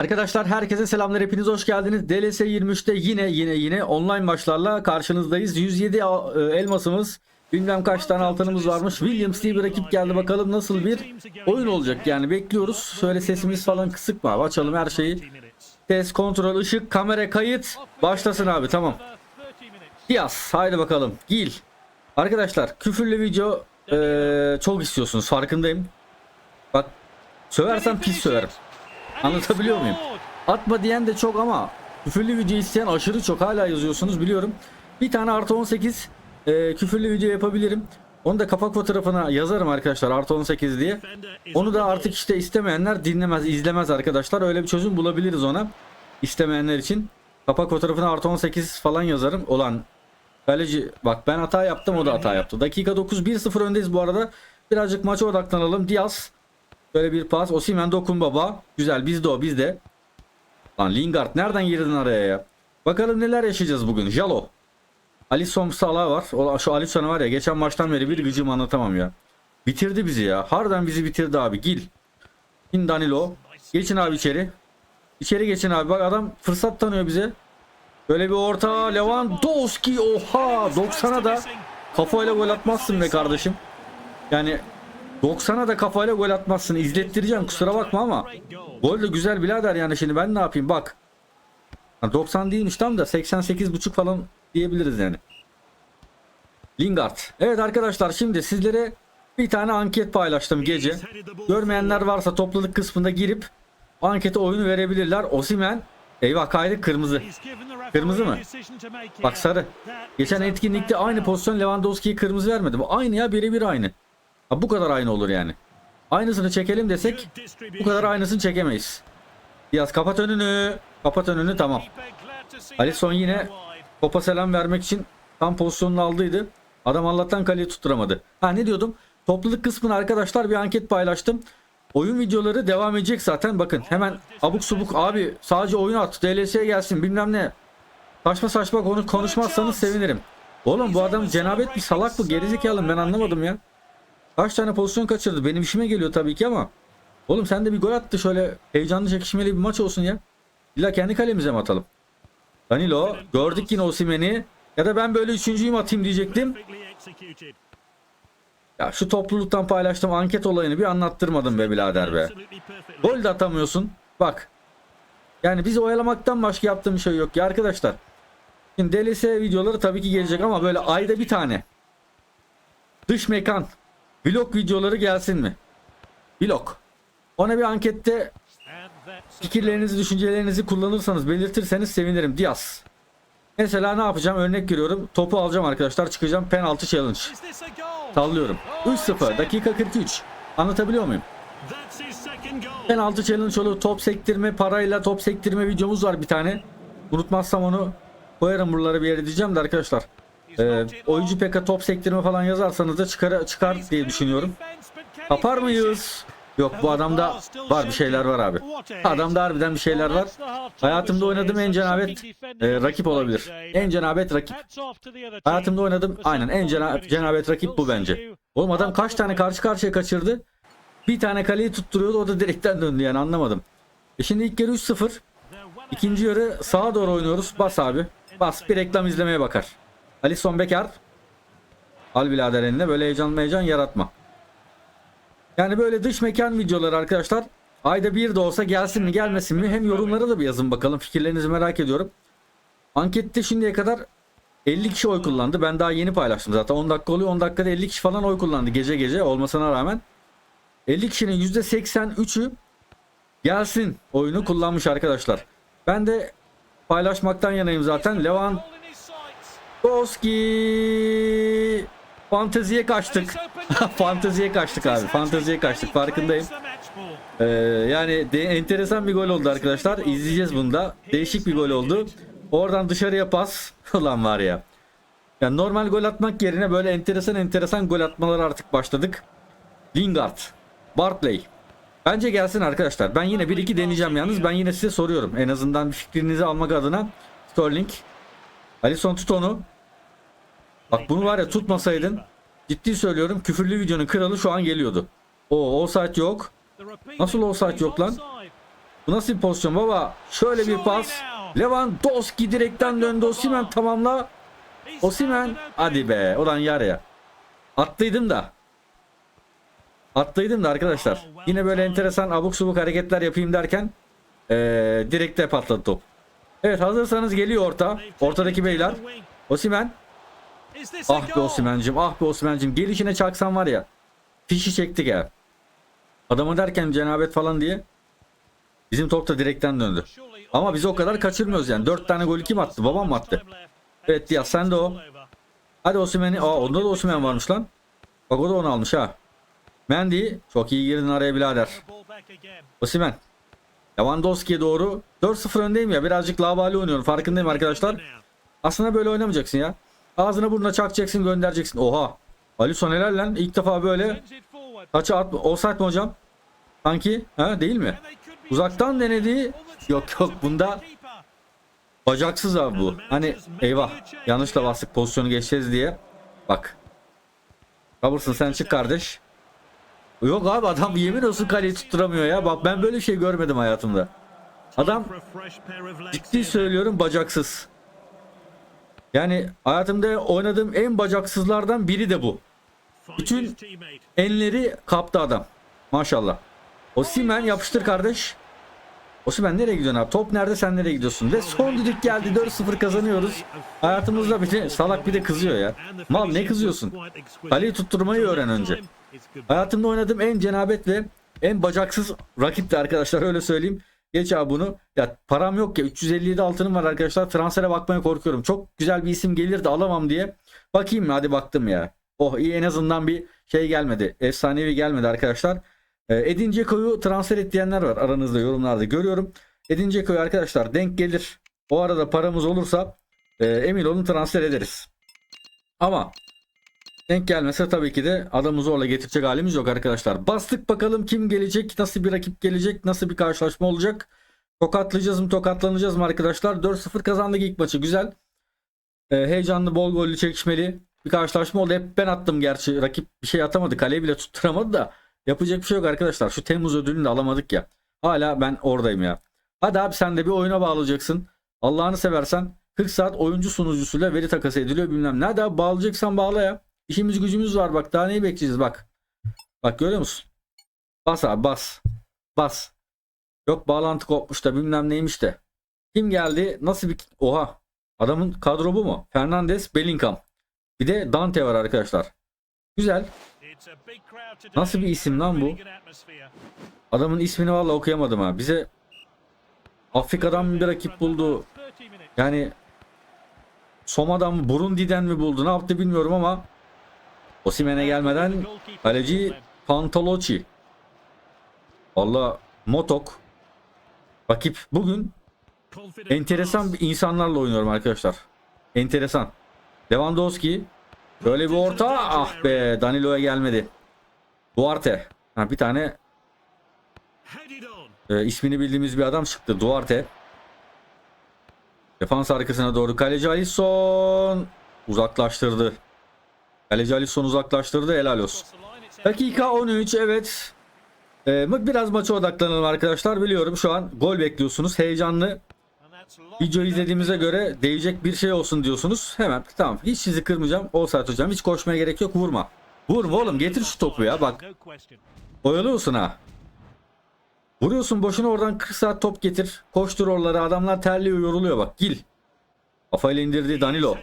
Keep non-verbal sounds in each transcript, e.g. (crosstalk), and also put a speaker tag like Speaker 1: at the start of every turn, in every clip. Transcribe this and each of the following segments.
Speaker 1: Arkadaşlar herkese selamlar hepiniz hoş geldiniz. DLS 23'te yine yine yine online maçlarla karşınızdayız. 107 e, elmasımız bilmem kaç tane altınımız varmış. Williams diye bir rakip geldi bakalım nasıl bir oyun olacak yani bekliyoruz. Şöyle sesimiz falan kısık mı abi açalım her şeyi. Test kontrol ışık kamera kayıt başlasın abi tamam. Diaz haydi bakalım Gil. Arkadaşlar küfürlü video e, çok istiyorsunuz farkındayım. Bak söversem pis söverim. Anlatabiliyor muyum? Atma diyen de çok ama küfürlü video isteyen aşırı çok hala yazıyorsunuz biliyorum. Bir tane artı 18 e, küfürlü video yapabilirim. Onu da kapak fotoğrafına yazarım arkadaşlar artı 18 diye. Onu da artık işte istemeyenler dinlemez izlemez arkadaşlar. Öyle bir çözüm bulabiliriz ona. İstemeyenler için. Kapak fotoğrafına artı 18 falan yazarım. Olan kaleci bak ben hata yaptım o da hata yaptı. Dakika 9 1-0 öndeyiz bu arada. Birazcık maça odaklanalım. Diaz Böyle bir pas. Osimhen dokun baba. Güzel bizde o bizde. Lan Lingard nereden girdin araya ya? Bakalım neler yaşayacağız bugün. Jalo. Alisson Salah var. O, şu Alisson var ya geçen maçtan beri bir gıcım anlatamam ya. Bitirdi bizi ya. Harbiden bizi bitirdi abi. Gil. Bin Danilo. Geçin abi içeri. İçeri geçin abi. Bak adam fırsat tanıyor bize. Böyle bir orta. Lewandowski. Oha. 90'a da kafayla gol atmazsın be kardeşim. Yani 90'a da kafayla gol atmazsın. İzlettireceğim kusura bakma ama. Gol de güzel birader yani şimdi ben ne yapayım bak. Ha, 90 değilmiş tam da 88.5 falan diyebiliriz yani. Lingard. Evet arkadaşlar şimdi sizlere bir tane anket paylaştım gece. Görmeyenler varsa topluluk kısmında girip ankete oyunu verebilirler. Osimen Eyvah kaydı kırmızı.
Speaker 2: Kırmızı mı?
Speaker 1: Bak sarı. Geçen etkinlikte aynı pozisyon Lewandowski'ye kırmızı vermedi. Bu aynı ya birebir aynı. Ha, bu kadar aynı olur yani. Aynısını çekelim desek bu kadar aynısını çekemeyiz. Diaz kapat önünü. Kapat önünü tamam. Alisson yine Topa selam vermek için tam pozisyonunu aldıydı. Adam Allah'tan kaleyi tutturamadı. Ha ne diyordum? Topluluk kısmına arkadaşlar bir anket paylaştım. Oyun videoları devam edecek zaten. Bakın hemen abuk subuk abi sadece oyun at. DLS'ye gelsin bilmem ne. Saçma saçma konu konuşmazsanız sevinirim. Oğlum bu adam cenabet bir salak bu gerizekalı ben anlamadım ya. Kaç tane pozisyon kaçırdı benim işime geliyor tabii ki ama. Oğlum sen de bir gol attı şöyle heyecanlı çekişmeli bir maç olsun ya. İlla kendi kalemize mi atalım? Danilo gördük yine Osimhen'i. Ya da ben böyle üçüncüyüm atayım diyecektim. Ya şu topluluktan paylaştığım anket olayını bir anlattırmadım be birader be. Gol de atamıyorsun. Bak. Yani bizi oyalamaktan başka yaptığım şey yok ya arkadaşlar. Şimdi DLS videoları tabii ki gelecek ama böyle ayda bir tane. Dış mekan. Vlog videoları gelsin mi? Vlog. Ona bir ankette fikirlerinizi, düşüncelerinizi kullanırsanız, belirtirseniz sevinirim. Diaz. Mesela ne yapacağım? Örnek veriyorum. Topu alacağım arkadaşlar. Çıkacağım. Penaltı challenge. Sallıyorum. 3-0. Dakika 43. Anlatabiliyor muyum? Penaltı challenge olur. Top sektirme parayla top sektirme videomuz var bir tane. Unutmazsam onu koyarım buralara bir yere diyeceğim de arkadaşlar. Ee, oyuncu PK top sektirme falan yazarsanız da çıkar, çıkar diye düşünüyorum. Kapar mıyız? Yok bu adamda var bir şeyler var abi. Adamda harbiden bir şeyler var. Hayatımda oynadığım en cenabet e, rakip olabilir. En cenabet rakip. Hayatımda oynadım aynen en cena- cenabet rakip bu bence. Oğlum adam kaç tane karşı karşıya kaçırdı. Bir tane kaleyi tutturuyordu o da direkten döndü yani anlamadım. E şimdi ilk yarı 3-0. İkinci yarı sağa doğru oynuyoruz. Bas abi. Bas bir reklam izlemeye bakar. Alisson Becker. Al birader eline böyle heyecan heyecan yaratma. Yani böyle dış mekan videoları arkadaşlar. Ayda bir de olsa gelsin mi gelmesin mi hem yorumlara da bir yazın bakalım fikirlerinizi merak ediyorum. Ankette şimdiye kadar 50 kişi oy kullandı. Ben daha yeni paylaştım zaten 10 dakika oluyor 10 dakikada 50 kişi falan oy kullandı gece gece olmasına rağmen. 50 kişinin %83'ü gelsin oyunu kullanmış arkadaşlar. Ben de paylaşmaktan yanayım zaten. Lewandowski Fanteziye kaçtık. (laughs) Fanteziye kaçtık abi. Fanteziye kaçtık. Farkındayım. Ee, yani de, enteresan bir gol oldu arkadaşlar. İzleyeceğiz bunu da. Değişik bir gol oldu. Oradan dışarıya pas. (laughs) Ulan var ya. Yani normal gol atmak yerine böyle enteresan enteresan gol atmalar artık başladık. Lingard. Bartley. Bence gelsin arkadaşlar. Ben yine 1-2 deneyeceğim yalnız. Ben yine size soruyorum. En azından bir fikrinizi almak adına. Sterling. Alisson tut onu. Bak bunu var ya tutmasaydın ciddi söylüyorum küfürlü videonun kralı şu an geliyordu. O offside yok. Nasıl offside yok lan? Bu nasıl bir pozisyon baba? Şöyle bir pas. Lewandowski direkten döndü. Osimhen tamamla. Osimhen hadi be. Ulan yar ya. Attıydım da. Attıydım da arkadaşlar. Yine böyle enteresan abuk subuk hareketler yapayım derken ee, direkte patladı top. Evet hazırsanız geliyor orta. Ortadaki beyler. Osimhen. Ah be Osimhen'cim. Ah be Osimhen'cim. Gelişine çaksan var ya. Fişi çektik ya. Adamı derken cenabet falan diye. Bizim top da direkten döndü. Ama biz o kadar kaçırmıyoruz yani. 4 tane golü kim attı? Babam mı attı? Evet ya sen de o. Hadi Osimhen'i. Aa onda da Osimhen varmış lan. Bak o da onu almış ha. Mendy çok iyi girdin araya birader. Osimhen. Lewandowski'ye doğru 4-0 öndeyim ya. Birazcık lavali oynuyorum. Farkındayım arkadaşlar. Aslında böyle oynamayacaksın ya. Ağzına burnuna çakacaksın göndereceksin. Oha. Alisson helal lan. İlk defa böyle. Taça at. Offside mi hocam? Sanki. Ha değil mi? Uzaktan denedi. Yok yok bunda bacaksız abi bu. Hani eyvah yanlışla bastık pozisyonu geçeceğiz diye. Bak. Robertson sen çık kardeş. Yok abi adam yemin olsun kaleyi tutturamıyor ya. Bak ben böyle bir şey görmedim hayatımda. Adam ciddi söylüyorum bacaksız. Yani hayatımda oynadığım en bacaksızlardan biri de bu. Bütün enleri kaptı adam. Maşallah. Osimhen yapıştır kardeş. Osimhen nereye gidiyorsun abi? Top nerede sen nereye gidiyorsun? Ve son düdük geldi 4-0 kazanıyoruz. Hayatımızda bir de salak bir de kızıyor ya. Mal ne kızıyorsun? Kaleyi tutturmayı öğren önce. Hayatımda oynadığım en cenabet ve en bacaksız rakipti arkadaşlar öyle söyleyeyim. Geç abi bunu. Ya param yok ya 357 altınım var arkadaşlar. Transfere bakmaya korkuyorum. Çok güzel bir isim gelir de alamam diye. Bakayım mı? Hadi baktım ya. Oh iyi en azından bir şey gelmedi. Efsanevi gelmedi arkadaşlar. Ee, Edin Dzeko'yu transfer et diyenler var aranızda yorumlarda görüyorum. Edin Dzeko'yu arkadaşlar denk gelir. O arada paramız olursa e, emin olun transfer ederiz. Ama denk gelmese tabii ki de adamı zorla getirecek halimiz yok arkadaşlar. Bastık bakalım kim gelecek, nasıl bir rakip gelecek, nasıl bir karşılaşma olacak. Tokatlayacağız mı, tokatlanacağız mı arkadaşlar? 4-0 kazandık ilk maçı güzel. Ee, heyecanlı, bol gollü, çekişmeli bir karşılaşma oldu. Hep ben attım gerçi. Rakip bir şey atamadı. Kaleyi bile tutturamadı da. Yapacak bir şey yok arkadaşlar. Şu Temmuz ödülünü de alamadık ya. Hala ben oradayım ya. Hadi abi sen de bir oyuna bağlayacaksın. Allah'ını seversen 40 saat oyuncu sunucusuyla veri takası ediliyor bilmem ne. Hadi abi bağlayacaksan bağla ya. İşimiz gücümüz var bak. Daha neyi bekleyeceğiz bak. Bak görüyor musun? Bas abi bas. Bas. Yok bağlantı kopmuş da bilmem neymiş de. Kim geldi? Nasıl bir... Oha. Adamın kadro bu mu? Fernandes, Bellingham. Bir de Dante var arkadaşlar. Güzel.
Speaker 2: Nasıl bir isim lan bu?
Speaker 1: Adamın ismini vallahi okuyamadım ha. Bize Afrika'dan bir rakip buldu. Yani Soma'dan mı Burundi'den mi buldu ne yaptı bilmiyorum ama Osimhen'e gelmeden kaleci Pantaloci. Valla Motok rakip bugün enteresan insanlarla oynuyorum arkadaşlar. Enteresan. Lewandowski böyle bir orta ah be Danilo'ya gelmedi. Duarte. Ha, bir tane e, ismini bildiğimiz bir adam çıktı. Duarte. Defans arkasına doğru kaleci Alisson uzaklaştırdı. Kaleci Alisson uzaklaştırdı helal olsun. Dakika 13 evet. Ee, biraz maça odaklanalım arkadaşlar. Biliyorum şu an gol bekliyorsunuz. Heyecanlı. Video izlediğimize göre değecek bir şey olsun diyorsunuz. Hemen tamam. Hiç sizi kırmayacağım. Olsayt hocam hiç koşmaya gerek yok. Vurma. Vurma oğlum getir şu topu ya bak. Oyalıyorsun ha. Vuruyorsun boşuna oradan 40 saat top getir. Koştur oraları adamlar terliyor yoruluyor bak. Gil. Kafayla indirdi Danilo.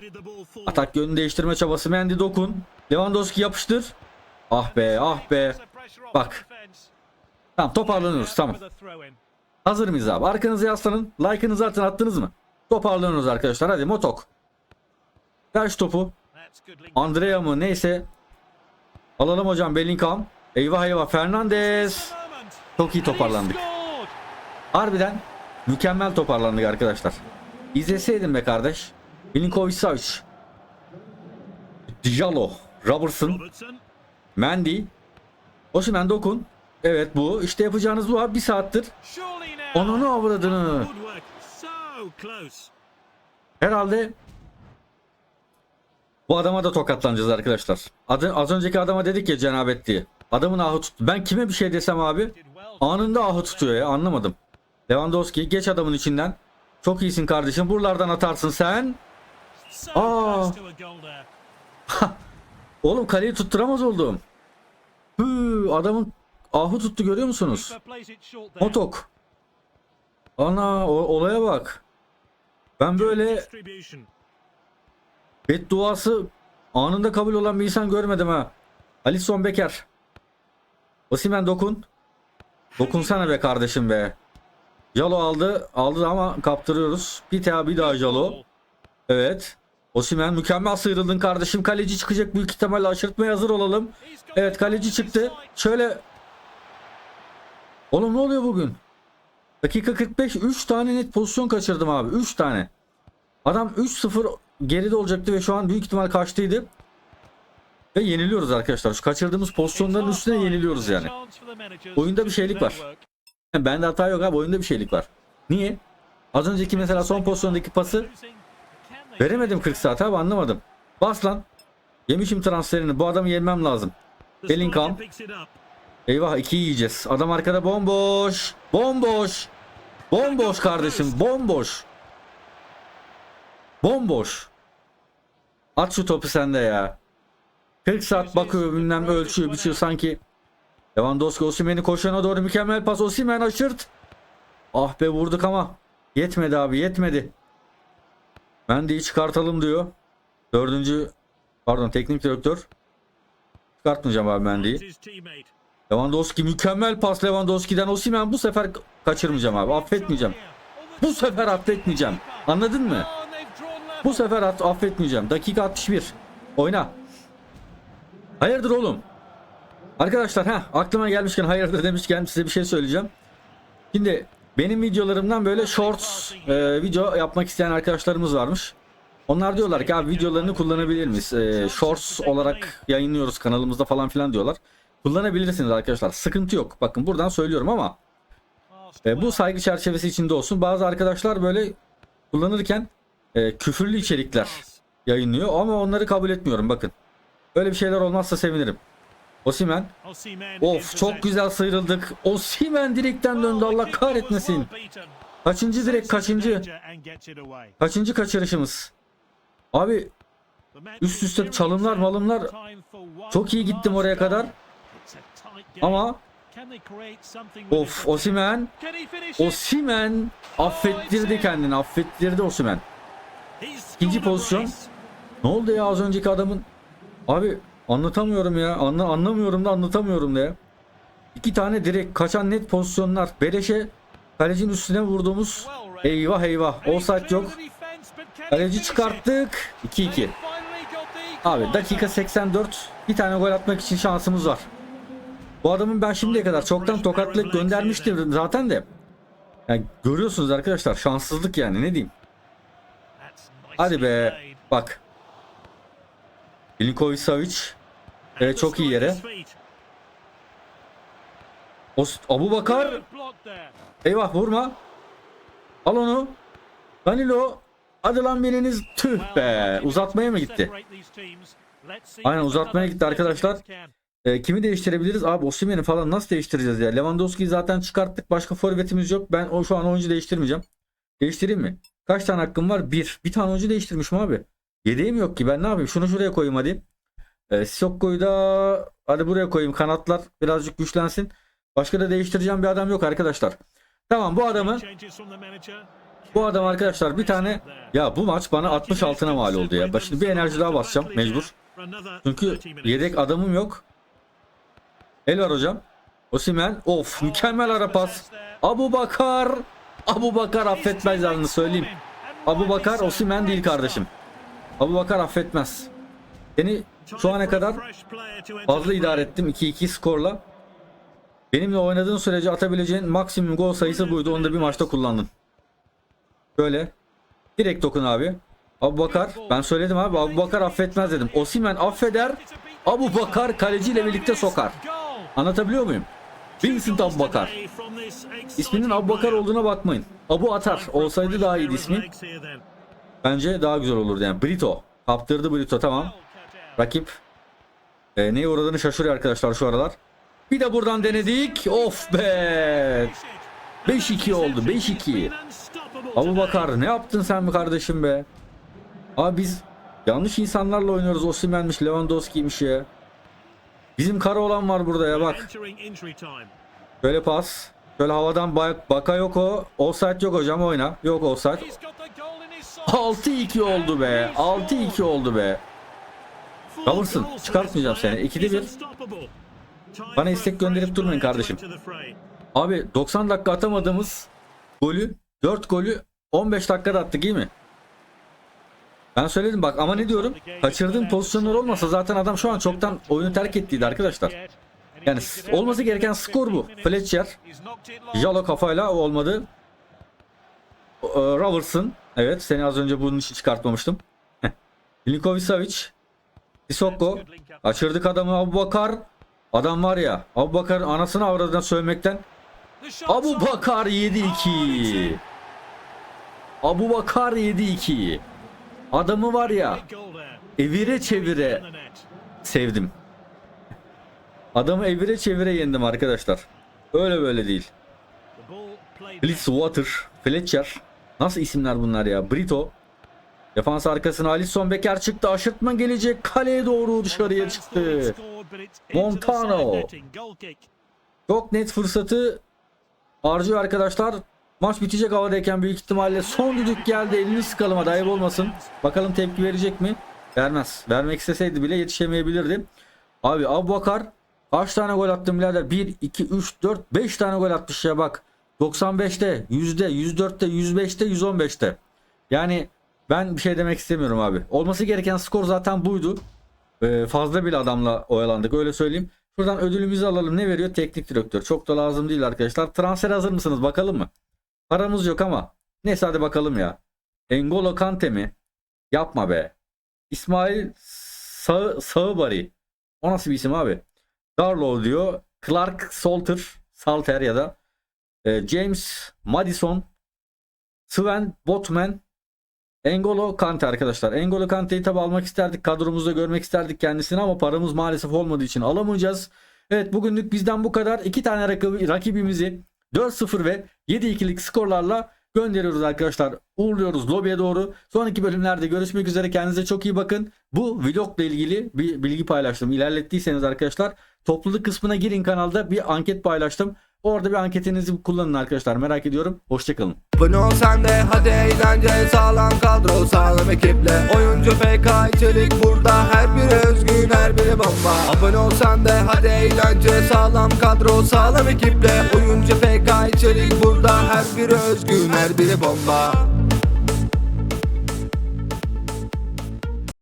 Speaker 1: Atak yönünü değiştirme çabası Mendy dokun. Lewandowski yapıştır. Ah be ah be. Bak. Tamam toparlanıyoruz tamam. Hazır mıyız abi? Arkanıza yaslanın. Like'ınızı atın attınız mı? Toparlanıyoruz arkadaşlar. Hadi Motok. Ver topu. Andrea mı neyse. Alalım hocam Bellingham. Eyvah eyvah Fernandes. Çok iyi toparlandık. Harbiden mükemmel toparlandık arkadaşlar. İzleseydin be kardeş. Milinkovic Savic. Dijalo. Robertson. Mendy. Osimhen dokun. Evet bu. İşte yapacağınız bu abi. Bir saattir. Ananı avradını. Herhalde bu adama da tokatlanacağız arkadaşlar. Adı, az önceki adama dedik ya cenabet diye. Adamın ahı tuttu. Ben kime bir şey desem abi anında ahı tutuyor ya anlamadım. Lewandowski geç adamın içinden. Çok iyisin kardeşim. Buralardan atarsın sen. Aa. Oğlum kaleyi tutturamaz oldum. Hü, adamın ahu tuttu görüyor musunuz? Motok. Ana o, olaya bak. Ben böyle bedduası anında kabul olan bir insan görmedim ha. Alisson Becker. Osimen dokun. Dokunsana be kardeşim be. Jalo aldı. Aldı ama kaptırıyoruz. Bir daha bir daha Jalo. Evet. Osimen mükemmel sıyrıldın kardeşim. Kaleci çıkacak büyük ihtimalle aşırtmaya hazır olalım. Evet kaleci çıktı. Şöyle. Oğlum ne oluyor bugün? Dakika 45 3 tane net pozisyon kaçırdım abi. 3 tane. Adam 3-0 geride olacaktı ve şu an büyük ihtimal kaçtıydı. Ve yeniliyoruz arkadaşlar. Şu kaçırdığımız pozisyonların üstüne yeniliyoruz yani. Oyunda bir şeylik var. (laughs) Bende hata yok abi. Oyunda bir şeylik var. Niye? Az önceki mesela son pozisyondaki pası veremedim 40 saat abi anlamadım. Bas lan. Yemişim transferini. Bu adamı yenmem lazım. Bellingham. Eyvah iki yiyeceğiz. Adam arkada bomboş. Bomboş. Bomboş kardeşim. Bomboş. Bomboş. At şu topu sende ya. 40 saat bakıyor bilmem ölçüyor biçiyor sanki. Lewandowski Osimhen'i koşana doğru mükemmel pas. Osimhen aşırt. Ah be vurduk ama. Yetmedi abi yetmedi. Mendy'yi çıkartalım diyor. Dördüncü pardon teknik direktör. Çıkartmayacağım abi Mendy'yi. Lewandowski mükemmel pas Lewandowski'den Osimhen bu sefer kaçırmayacağım abi affetmeyeceğim. Bu sefer affetmeyeceğim. Anladın mı? Bu sefer affetmeyeceğim. Dakika 61. Oyna. Hayırdır oğlum? Arkadaşlar ha aklıma gelmişken hayırdır demişken size bir şey söyleyeceğim. Şimdi benim videolarımdan böyle shorts e, video yapmak isteyen arkadaşlarımız varmış. Onlar diyorlar ki abi videolarını kullanabilir miyiz? E, shorts olarak yayınlıyoruz kanalımızda falan filan diyorlar. Kullanabilirsiniz arkadaşlar. Sıkıntı yok. Bakın buradan söylüyorum ama e, bu saygı çerçevesi içinde olsun. Bazı arkadaşlar böyle kullanırken e, küfürlü içerikler yayınlıyor ama onları kabul etmiyorum bakın. Böyle bir şeyler olmazsa sevinirim. Osimen. Of çok güzel sıyrıldık. Osimen direkten döndü Allah kahretmesin. Kaçıncı direk kaçıncı? Kaçıncı kaçırışımız? Abi üst üste çalımlar malımlar çok iyi gittim oraya kadar. Ama of Osimen. Osimen affettirdi kendini affettirdi Osimen. İkinci pozisyon. Ne oldu ya az önceki adamın? Abi anlatamıyorum ya. Anla, anlamıyorum da anlatamıyorum da ya. İki tane direkt kaçan net pozisyonlar. Beleşe kalecinin üstüne vurduğumuz eyvah eyvah. Offside yok. Kaleci çıkarttık. 2-2. Abi dakika 84. Bir tane gol atmak için şansımız var. Bu adamın ben şimdiye kadar çoktan tokatlayıp göndermiştim zaten de. Yani görüyorsunuz arkadaşlar şanssızlık yani ne diyeyim. Hadi be. Bak. Milinkovic Savic. Evet çok iyi yere. Os Abu Bakar. Eyvah vurma. Al onu. Danilo. Hadi lan biriniz. Tüh be. Uzatmaya mı gitti? Aynen, uzatmaya gitti arkadaşlar. E, kimi değiştirebiliriz? Abi Osimhen'i falan nasıl değiştireceğiz ya? Lewandowski'yi zaten çıkarttık. Başka forvetimiz yok. Ben o şu an oyuncu değiştirmeyeceğim. Değiştireyim mi? Kaç tane hakkım var? Bir. Bir tane oyuncu değiştirmişim abi. Yedeğim yok ki. Ben ne yapayım? Şunu şuraya koyayım hadi. E, Sissokko'yu da hadi buraya koyayım. Kanatlar birazcık güçlensin. Başka da değiştireceğim bir adam yok arkadaşlar. Tamam bu adamı bu adam arkadaşlar bir tane ya bu maç bana 60 altına mal oldu ya. Ben şimdi bir enerji daha basacağım mecbur. Çünkü yedek adamım yok. El var hocam. Osimen. Of mükemmel ara pas. Abu Bakar. Abu Bakar affetmez yalnız söyleyeyim. Abu Bakar Osimen değil kardeşim. Abu Bakar affetmez. Seni şu ana kadar fazla idare ettim 2-2 skorla. Benimle oynadığın sürece atabileceğin maksimum gol sayısı buydu. Onu da bir maçta kullandın. Böyle. Direkt dokun abi. Abu Bakar. Ben söyledim abi. Abu Bakar affetmez dedim. Osimen affeder. Abu Bakar kaleciyle birlikte sokar. Anlatabiliyor muyum? Vincent Abu Bakar. İsminin Abu Bakar olduğuna bakmayın. Abu Atar olsaydı daha iyiydi ismi. Bence daha güzel olurdu yani. Brito. Kaptırdı Brito tamam. Rakip e, neye uğradığını şaşırıyor arkadaşlar şu aralar. Bir de buradan denedik. Of be. 5-2 oldu 5-2. Abu Bakar ne yaptın sen be kardeşim be? Abi biz yanlış insanlarla oynuyoruz. Osimhen'miş, Lewandowski'ymiş ya. Bizim kara olan var burada ya bak. Şöyle pas. Şöyle havadan bak Bakayoko. Offside yok hocam oyna. Yok offside. 6-2 oldu be. 6-2 oldu be.
Speaker 2: Kalırsın. Çıkartmayacağım seni. İkide bir.
Speaker 1: Bana istek gönderip durmayın kardeşim. Abi 90 dakika atamadığımız golü 4 golü 15 dakikada attık iyi mi? Ben söyledim bak ama ne diyorum? Kaçırdığım pozisyonlar olmasa zaten adam şu an çoktan oyunu terk ettiydi arkadaşlar. Yani olması gereken skor bu. Fletcher, Jalo kafayla olmadı. Ee, Robertson. Evet seni az önce bunun için çıkartmamıştım. Milinkovic Savic. Sissoko. Kaçırdık adamı Abu Bakar. Adam var ya Abu Bakar'ın anasını avradına sövmekten. Abu Bakar 7-2. Abu Bakar 7-2. Adamı var ya evire çevire sevdim. Adamı evire çevire yendim arkadaşlar. Öyle böyle değil. Blitzwater, Fletcher. Nasıl isimler bunlar ya? Brito. Defans arkasına Alisson Becker çıktı. Aşırtma gelecek. Kaleye doğru dışarıya çıktı. Montano. Çok net fırsatı harcıyor arkadaşlar. Maç bitecek havadayken büyük ihtimalle son düdük geldi. Elini sıkalım hadi ayıp olmasın. Bakalım tepki verecek mi? Vermez. Vermek isteseydi bile yetişemeyebilirdi. Abi Abu Bakar kaç tane gol attın birader? 1, 2, 3, 4, 5 tane gol atmış ya bak. 95'te, %, 104'te, 105'te, 115'te. Yani ben bir şey demek istemiyorum abi. Olması gereken skor zaten buydu. Ee, fazla bir adamla oyalandık öyle söyleyeyim. Şuradan ödülümüzü alalım. Ne veriyor? Teknik direktör. Çok da lazım değil arkadaşlar. Transfer hazır mısınız? Bakalım mı? Paramız yok ama. Neyse hadi bakalım ya. Engolo Kante mi? Yapma be. İsmail Sağ, Sağbari. O nasıl bir isim abi? Darlow diyor. Clark Salter. Salter ya da James Madison. Sven Botman. Engolo Kante arkadaşlar. Engolo Kante'yi tabi almak isterdik. Kadromuzda görmek isterdik kendisini ama paramız maalesef olmadığı için alamayacağız. Evet bugünlük bizden bu kadar. İki tane rakibi, rakibimizi 4-0 ve 7-2'lik skorlarla gönderiyoruz arkadaşlar. Uğurluyoruz lobiye doğru. Sonraki bölümlerde görüşmek üzere. Kendinize çok iyi bakın. Bu vlogla ilgili bir bilgi paylaştım. İlerlettiyseniz arkadaşlar topluluk kısmına girin kanalda bir anket paylaştım. Orada bir anketinizi kullanın arkadaşlar. Merak ediyorum. Hoşçakalın.
Speaker 3: Abone ol sen de. Hadi eğlence sağlam kadro sağlam ekiple. Oyuncu FK içerik burada. Her biri özgün her biri bomba. Abone ol sen de. Hadi eğlence sağlam kadro sağlam ekiple. Oyuncu FK içerik burada. Her biri özgün her biri bomba